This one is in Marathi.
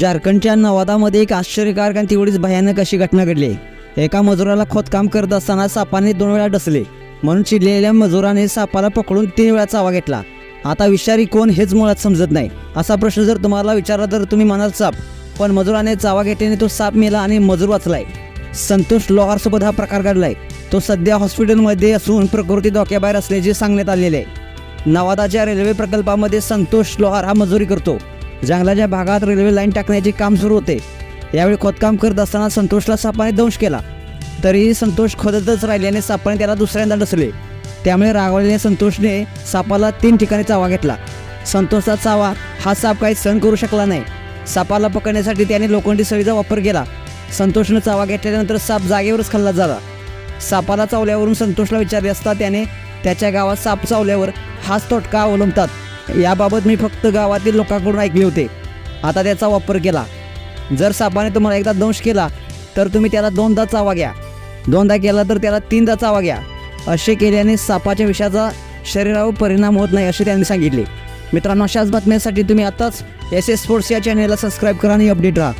झारखंडच्या नवादामध्ये एक आश्चर्यकारक आणि तेवढीच भयानक अशी घटना घडली. आहे. एका मजुराला खोदकाम करत असताना सापाने दोन वेळा डसले. म्हणून चिडलेल्या मजुराने सापाला पकडून तीन वेळा चावा घेतला. आता विषारी कोण हेच मुळात समजत नाही. असा प्रश्न जर तुम्हाला विचारला तर तुम्ही म्हणाल साप. पण मजुराने चावा घेतल्याने तो साप मेला आणि मजूर वाचलाय. संतोष लोहारसोबत हा प्रकार घडलाय. तो सध्या हॉस्पिटलमध्ये असून प्रकृती धोक्याबाहेर असल्याचे सांगण्यात आलेले आहे. नवादाच्या रेल्वे प्रकल्पामध्ये संतोष लोहार हा मजुरी करतो. जंगलाच्या भागात रेल्वे लाईन टाकण्याचे काम सुरू होते. यावेळी खोदकाम करत असताना संतोषला सापाने दंश केला. तरीही संतोष खोदतच राहिल्याने सापाने त्याला दुसऱ्यांदा डसले त्यामुळे रागवलेल्या संतोषने सापाला तीन ठिकाणी चावा घेतला. संतोषचा चावा हा साप काही सहन करू शकला नाही. सापाला पकडण्यासाठी त्याने लोखंडी सळीचा वापर केला. संतोषनं चावा घेतल्यानंतर साप जागेवरच खाल्ला झाला. सापाला चावल्यावरून संतोषला विचारले असता त्याने त्याच्या गावात साप चावल्यावर हाच तोटका अवलंबतात. याबाबत मी फक्त गावातील लोकांकडून ऐकले होते. आता त्याचा वापर केला. जर सापाने तुम्हाला एकदा दंश केला तर तुम्ही त्याला दोनदा चावा घ्या. दोनदा केला तर त्याला तीनदा चावा घ्या. असे केल्याने सापाच्या विषाचा शरीरावर परिणाम होत नाही असे त्यांनी सांगितले. मित्रांनो अशाच बातम्यांसाठी तुम्ही आताच एस एस स्पोर्ट्स या चॅनेलला सबस्क्राईब करा आणि अपडेट राहा.